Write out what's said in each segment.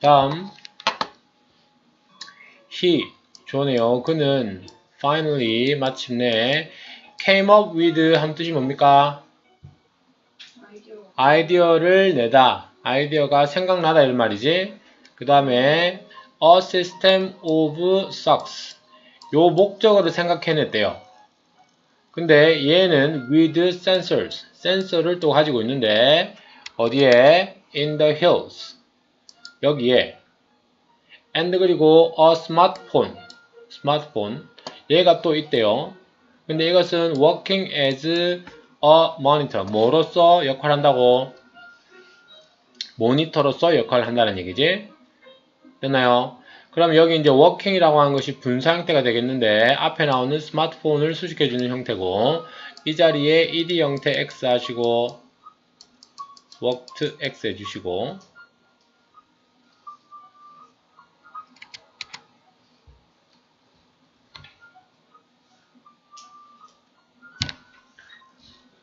다음 he 좋네요. 그는 finally 마침내 came up with 한 뜻이 뭡니까? 아이디어. 아이디어를 내다. 아이디어가 생각나다 이런 말이지. 그 다음에 a system of socks. 요 목적어를 생각해냈대요. 근데 얘는 with sensors. 센서를 또 가지고 있는데 어디에? in the hills. 여기에 and 그리고 a smartphone. 스마트폰. 얘가 또 있대요. 근데 이것은 working as a monitor. 뭐로서 역할한다고? 모니터로서 역할을 한다는 얘기지. 됐나요? 그럼 여기 이제 working이라고 하는 것이 분사 형태가 되겠는데 앞에 나오는 스마트폰을 수식해주는 형태고 이 자리에 ed 형태 x 하시고 worked x 해주시고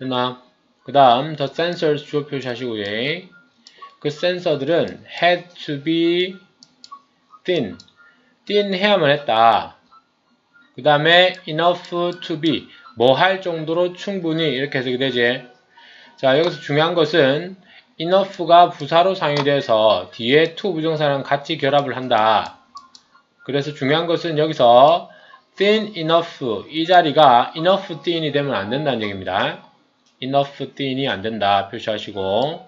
됐나? 그 다음 the sensors 주어 표시하시고요. 그 센서들은 had to be thin. thin 해야만 했다. 그 다음에 enough to be. 뭐 할 정도로 충분히 이렇게 해석이 되지. 자, 여기서 중요한 것은 enough가 부사로 상위돼서 뒤에 to 부정사랑 같이 결합을 한다. 그래서 중요한 것은 여기서 thin enough 이 자리가 enough thin이 되면 안 된다는 얘기입니다. Enough thin이 안 된다 표시하시고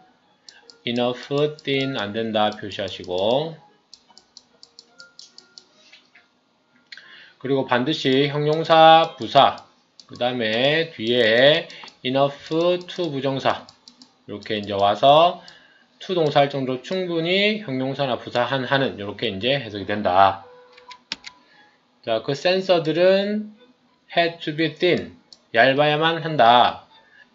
enough thin 안 된다 표시하시고 그리고 반드시 형용사 부사 그 다음에 뒤에 enough to 부정사 이렇게 이제 와서 to 동사 할 정도로 충분히 형용사나 부사 한 하는 이렇게 이제 해석이 된다. 자, 그 센서들은 had to be thin 얇아야만 한다.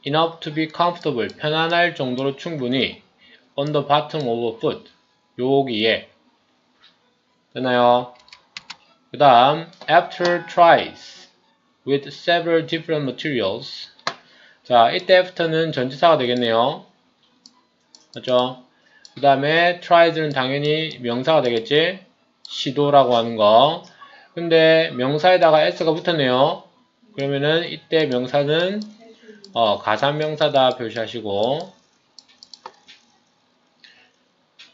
Enough to be comfortable 편안할 정도로 충분히 on the bottom of a foot 여기에 되나요? 그 다음 after tries with several different materials 자 이때 after는 전치사가 되겠네요 맞죠? 그 다음에 tries는 당연히 명사가 되겠지 시도라고 하는 거 근데 명사에다가 s가 붙었네요 그러면은 이때 명사는 어, 가산명사다 표시하시고.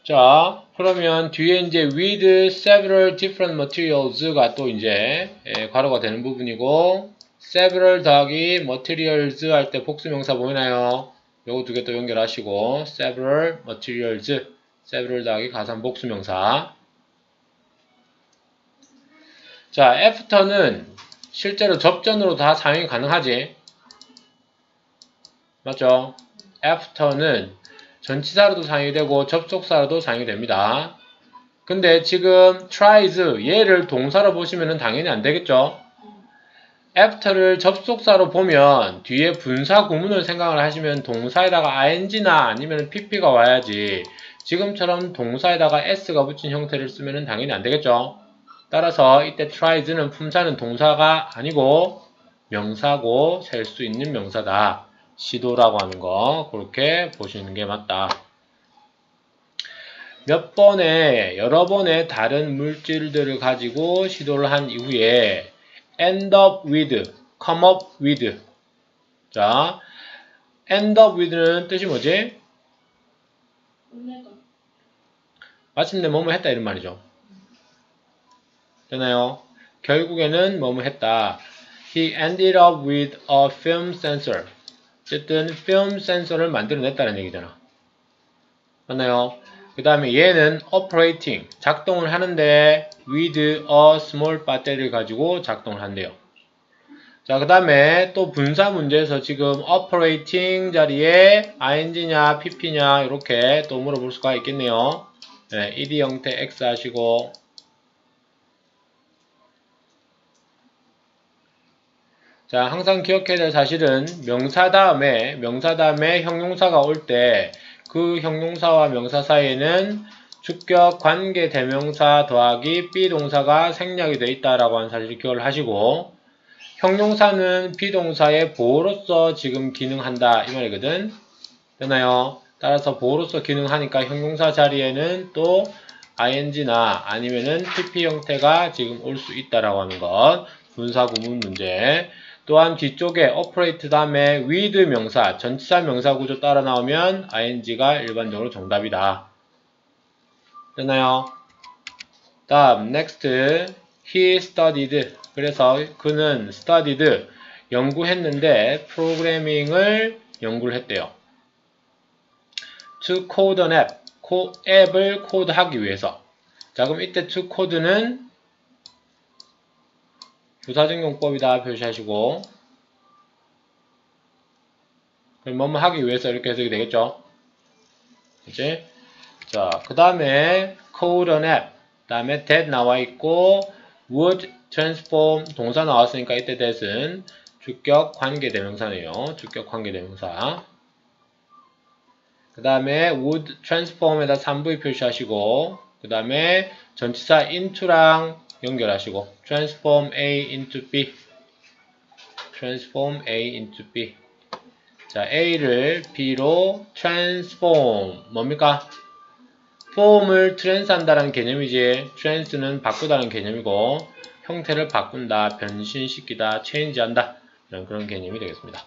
자 그러면 뒤에 이제 with several different materials가 또 이제 예, 괄호가 되는 부분이고 several 더하기 materials 할 때 복수명사 보이나요? 요거 두 개 또 연결하시고 several materials several 더하기 가산 복수명사. 자 after는 실제로 접전으로 다 사용이 가능하지 맞죠? after는 전치사로도 사용이 되고 접속사로도 사용이 됩니다. 근데 지금 tries 얘를 동사로 보시면 당연히 안 되겠죠? after를 접속사로 보면 뒤에 분사 구문을 생각을 하시면 동사에다가 ing나 아니면 pp가 와야지 지금처럼 동사에다가 s가 붙인 형태를 쓰면 당연히 안 되겠죠? 따라서 이때 tries는 품사는 동사가 아니고 명사고 셀 수 있는 명사다. 시도라고 하는 거 그렇게 보시는 게 맞다. 몇 번의 여러 번의 다른 물질들을 가지고 시도를 한 이후에 end up with, come up with. 자, end up with는 뜻이 뭐지? 마침내 뭐뭐 했다 이런 말이죠. 되나요? 결국에는 뭐뭐 했다. He ended up with a film sensor. 어쨌든 film sensor를 만들어냈다는 얘기잖아. 맞나요? 그 다음에 얘는 operating, 작동을 하는데 with a small battery를 가지고 작동을 한대요. 자, 그 다음에 또 분사 문제에서 지금 operating 자리에 ing냐, pp냐 이렇게 또 물어볼 수가 있겠네요. 네, ed 형태 x 하시고 자, 항상 기억해야 될 사실은 명사 다음에 명사 다음에 형용사가 올 때 그 형용사와 명사 사이에는 주격 관계 대명사 더하기 비동사가 생략이 되어 있다라고 하는 사실을 기억을 하시고 형용사는 비동사의 보호로서 지금 기능한다 이 말이거든. 되나요? 따라서 보호로서 기능하니까 형용사 자리에는 또 ing나 아니면은 pp 형태가 지금 올 수 있다라고 하는 것. 분사 구문 문제. 또한 뒤쪽에 operate 다음에 with 명사, 전치사 명사 구조 따라 나오면 ing가 일반적으로 정답이다. 됐나요? 다음 next he studied 그래서 그는 studied 연구했는데 프로그래밍을 연구를 했대요. to code an app 코, 앱을 코드하기 위해서 자 그럼 이때 to code는 부사적 용법이다 표시하시고 그럼 뭐뭐 하기 위해서 이렇게 해석이 되겠죠 그치? 자, 그 다음에 code an 그 다음에 that 나와 있고 would transform 동사 나왔으니까 이때 that은 주격 관계 대명사네요. 주격 관계 대명사. 그 다음에 would transform에다 3V 표시하시고 그 다음에 전치사 into랑 연결하시고 transform A into B transform A into B 자 A를 B로 transform 뭡니까? form을 트랜스한다는 개념이지 trans는 바꾸다는 개념이고 형태를 바꾼다, 변신시키다, 체인지한다 이런 그런 개념이 되겠습니다.